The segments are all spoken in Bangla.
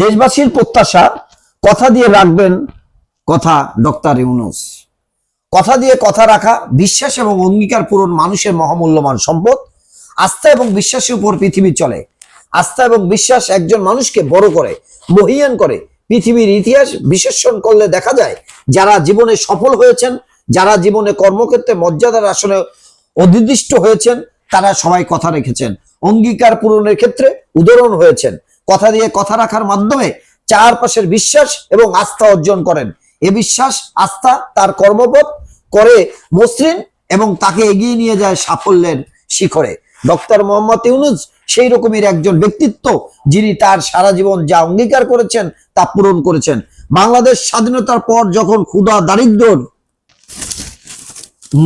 দেশবাসীর প্রত্যাশা, কথা দিয়ে রাখবেন কথা ডক্টর ইউনুস। কথা দিয়ে কথা রাখা, বিশ্বাস এবং অঙ্গীকার পূরণ মানুষের মহামূল্যবান সম্পদ। আস্থা এবং বিশ্বাসের উপর পৃথিবী চলে। আস্থা এবং বিশ্বাস একজন মানুষকে বড় করে, মহিয়ান করে। পৃথিবীর ইতিহাস বিশ্লেষণ করলে দেখা যায়, যারা জীবনে সফল হয়েছেন, যারা জীবনে কর্মক্ষেত্রে মর্যাদার আসনে অধিদিষ্ট হয়েছেন, তারা সবাই কথা রেখেছেন। অঙ্গীকার পূরণের ক্ষেত্রে উদাহরণ হয়েছেন। কথা দিয়ে কথা রাখার মাধ্যমে চারপাশের বিশ্বাস এবং আস্থা অর্জন করেন। এ বিশ্বাস, আস্থা, তার কর্মপথ করে মসৃণ এবং তাকে এগিয়ে নিয়ে যায় সাফল্যের শিখরে। ডক্টর মোহাম্মদ ইউনুস সেই রকমের একজন ব্যক্তিত্ব যিনি তার সারা জীবন যা অঙ্গীকার করেছেন তা পূরণ করেছেন। বাংলাদেশ স্বাধীনতার পর যখন ক্ষুধা দারিদ্র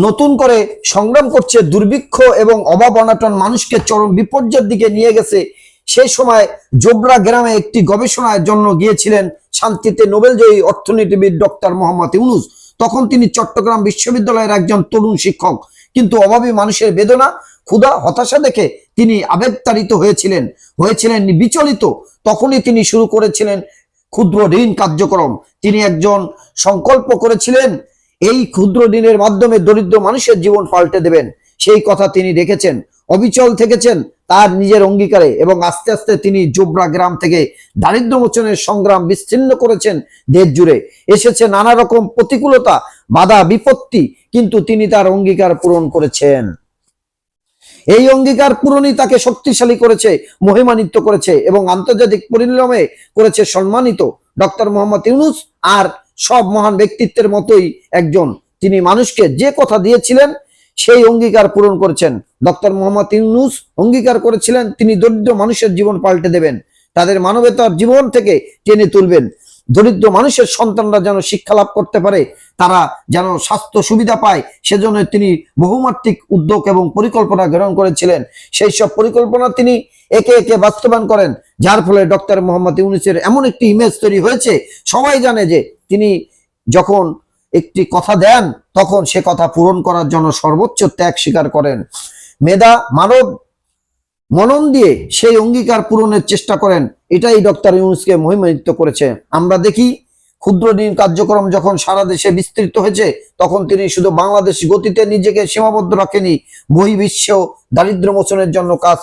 নতুন করে সংগ্রাম করছে, দুর্ভিক্ষ এবং অভাব অনাটন মানুষকে চরম বিপর্যয়ের দিকে নিয়ে গেছে সেই সময় জোবরা গ্রামে একটি গবেষণার জন্য গিয়েছিলেন শান্তিতে নোবেলজয়ী অর্থনীতিবিদ ডক্টর মোহাম্মদ ইউনুস। তখন তিনি চট্টগ্রাম বিশ্ববিদ্যালয়ের একজন তরুণ শিক্ষক। কিন্তু অভাবী মানুষের বেদনা, ক্ষুধা, হতাশা দেখে তিনি আবেগতাড়িত হয়েছিলেন। হয়েছিলেন বিচলিত। তখনই তিনি শুরু করেছিলেন ক্ষুদ্র ঋণ কার্যক্রম। তিনি একজন সংকল্প করেছিলেন, এই ক্ষুদ্র ঋণের মাধ্যমে দরিদ্র মানুষের জীবন পাল্টে দেবেন। সেই কথা তিনি রেখেছেন অবিচল থেকেছেন তার নিজের অঙ্গীকারে এবং আস্তে আস্তে তিনি জোবরা গ্রাম থেকে দারিদ্র মোচনের সংগ্রাম বিচ্ছিন্ন করেছেন দেশ জুড়ে। এসেছে নানা রকম প্রতিকূলতা, বাধা, বিপত্তি, কিন্তু তিনি তার অঙ্গীকার পূরণ করেছেন। এই অঙ্গীকার পূরণই তাকে শক্তিশালী করেছে, মহিমান্বিত করেছে এবং আন্তর্জাতিক পরিণামে করেছে সম্মানিত ডক্টর মোহাম্মদ ইউনুস আর সব মহান ব্যক্তিত্বের মতোই একজন। তিনি মানুষকে যে কথা দিয়েছিলেন সেই অঙ্গীকার পূরণ করেছেন। ডক্টর মোহাম্মদ ইউনুস অঙ্গীকার করেছিলেন, তিনি দরিদ্র মানুষের জীবন পাল্টে দেবেন। তাদের মানবতার জীবন থেকে টেনে তুলবেন। দরিদ্র মানুষের সন্তানরা যেন শিক্ষা লাভ করতে পারে, তারা যেন স্বাস্থ্য সুবিধা পায়, সেজন্য তিনি বহুমাত্রিক উদ্যোগ এবং পরিকল্পনা গ্রহণ করেছিলেন। সেই সব পরিকল্পনা তিনি একে একে বাস্তবায়ন করেন, যার ফলে ডক্টর মোহাম্মদ ইউনুসের এমন একটি ইমেজ তৈরি হয়েছে। সবাই জানে যে তিনি যখন একটি কথা দেন, তখন সে কথা পূরণ করার জন্য সর্বোচ্চ ত্যাগ স্বীকার করেন। মেধা, মানব মনন দিয়ে সেই অঙ্গীকার পূরণের চেষ্টা করেন। এটাই ডক্টর ইউনুসকে মহিমান্বিত করেছে। আমরা দেখি, ক্ষুদ্র ঋণ কার্যক্রম যখন সারা দেশে বিস্তৃত হয়েছে, তখন তিনি শুধু বাংলাদেশ গতিতে নিজেকে সীমাবদ্ধ রাখেনি বহির্বিশ্ব দারিদ্র মোচনের জন্য কাজ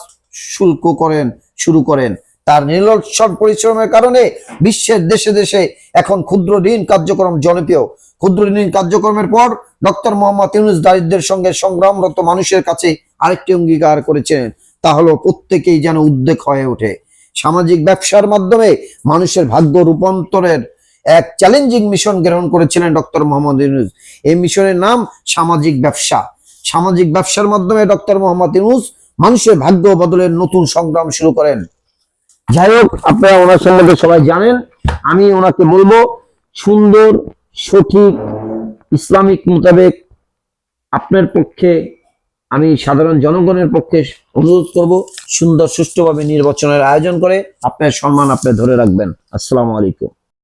শুল্ক করেন, শুরু করেন। তার নিরলসর পরিশ্রমের কারণে বিশ্বের দেশে দেশে এখন ক্ষুদ্র ঋণ কার্যক্রম জনপ্রিয়। ক্ষুদ্র ঋণ কার্যক্রমের পর ডক্টর মোহাম্মদ ইউনুস দারিদ্রের সঙ্গে সংগ্রামরত মানুষের কাছে আরেকটি অঙ্গীকার করেছেন। তা হলো, প্রত্যেকেই যেন উদ্বেগ হয়ে ওঠে। সামাজিক ব্যবসার মাধ্যমে মানুষের ভাগ্য রূপান্তরের এক চ্যালেঞ্জিং মিশন গ্রহণ করেছিলেন ডক্টর মোহাম্মদ ইউনুস। এই মিশনের নাম সামাজিক ব্যবসা। সামাজিক ব্যবসার মাধ্যমে ডক্টর মোহাম্মদ ইউনুস মানুষের ভাগ্য বদলের নতুন সংগ্রাম শুরু করেন। যাই হোক, আপনারা ওনার সম্বন্ধে সবাই জানেন, আমি ওনাকে বলব, সুন্দর, সঠিক, ইসলামিক মোতাবেক আপনার পক্ষে, আমি সাধারণ জনগণের পক্ষে অনুরোধ করব, সুন্দর সুষ্ঠুভাবে নির্বাচনের আয়োজন করে আপনার সম্মান আপনি ধরে রাখবেন। আসসালামু আলাইকুম।